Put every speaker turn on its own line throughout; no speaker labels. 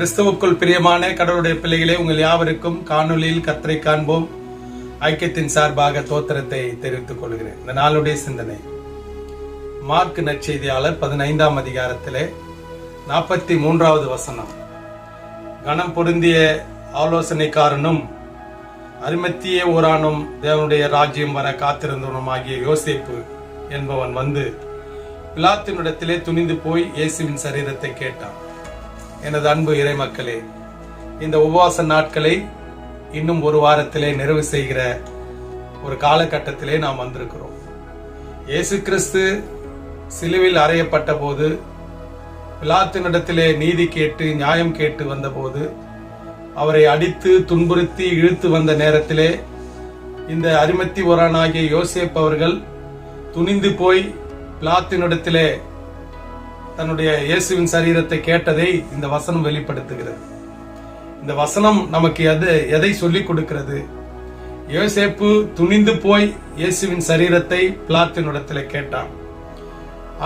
கிறிஸ்துவுக்குள் பிரியமான கடவுளுடைய பிள்ளைகளே உங்கள் யாவருக்கும் காணொலியில் கத்தரை காண்போம். ஐக்கியத்தின் சார்பாக தோத்திரத்தை தெரிவித்துக் கொள்கிறேன். இந்த நாளுடைய சிந்தனை. மார்க் நற்செய்தியாளர் பதினைந்தாம் அதிகாரத்திலே நாற்பத்தி மூன்றாவது வசனம். கணம் பொருந்திய ஆலோசனைக்காரனும் அருமத்திய ஊரானும் தேவனுடைய ராஜ்யம் வர காத்திருந்தவனுமாகிய யோசேப்பு என்பவன் வந்து பிலாத்தினிடத்திலே துணிந்து போய் இயேசுவின் சரீரத்தை கேட்டான். எனது அன்பு இறைமக்களே இந்த உபவாச நாட்களை இன்னும் ஒரு வாரத்திலே நிறைவு செய்கிற ஒரு காலகட்டத்திலே நாம் வந்திருக்கிறோம். இயேசு கிறிஸ்து சிலுவில் அறையப்பட்ட போது பிலாத்தினிடத்திலே நீதி கேட்டு நியாயம் கேட்டு வந்தபோது அவரை அடித்து துன்புறுத்தி இழுத்து வந்த நேரத்திலே இந்த அரிமத்தி ஒரானாகிய யோசேப் அவர்கள் துணிந்து போய் பிலாத்தினிடத்திலே தன்னுடைய இயேசுவின் சரீரத்தை கேட்டதை இந்த வசனம் வெளிப்படுத்துகிறது. இந்த வசனம் நமக்கு எது எதை சொல்லிக் கொடுக்கிறது? யோசேப்பு துணிந்து போய் இயேசுவின் சரீரத்தை பிளாத்தினிடத்தில் கேட்டான்.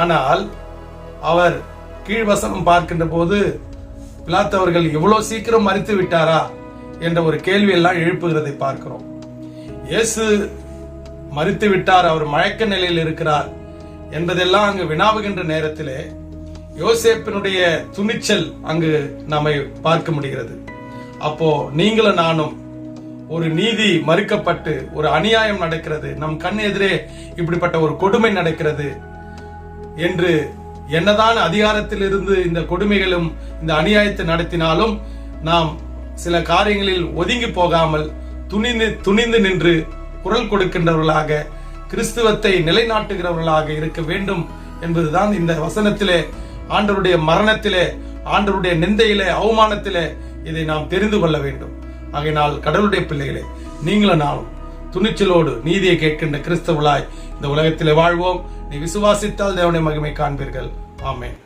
ஆனால் அவர் கீழ்வசனம் பார்க்கின்ற போது பிளாத் அவர்கள் இவ்வளவு சீக்கிரம் மறித்து விட்டாரா என்ற ஒரு கேள்வி எல்லாம் எழுப்புகிறதை பார்க்கிறோம். இயேசு மறித்து விட்டார் அவர் மயக்க நிலையில் இருக்கிறார் என்பதெல்லாம் அங்கு வினாவுகின்ற நேரத்திலே யோசேப்பினுடைய துணிச்சல் அங்கு நம்மை பார்க்க முடிகிறது. அப்போ நீங்களும் நானும் ஒரு நீதி மறுக்கப்பட்டு ஒரு அநியாயம் நடக்கிறது நம் கண் எதிரே இப்படிப்பட்ட ஒரு கொடுமை நடக்கிறது என்று என்னதான் அதிகாரத்தில் இருந்து இந்த கொடுமைகளும் இந்த அநியாயத்தை நடத்தினாலும் நாம் சில காரியங்களில் ஒதுங்கி போகாமல் துணிந்து துணிந்து நின்று குரல் கொடுக்கின்றவர்களாக கிறிஸ்துவத்தை நிலைநாட்டுகிறவர்களாக இருக்க வேண்டும் என்பதுதான் இந்த வசனத்திலே ஆண்டவருடைய மரணத்திலே ஆண்டவருடைய நிந்தையிலே அவமானத்திலே இதை நாம் தெரிந்து கொள்ள வேண்டும். ஆகையினால் கடவுளுடைய பிள்ளைகளே நீங்களும் நானும் துணிச்சலோடு நீதியை கேட்கின்ற கிறிஸ்தவளாய் இந்த உலகத்திலே வாழ்வோம். நீ விசுவாசித்தால் தேவனை மகிமை காண்பீர்கள். ஆமேன்.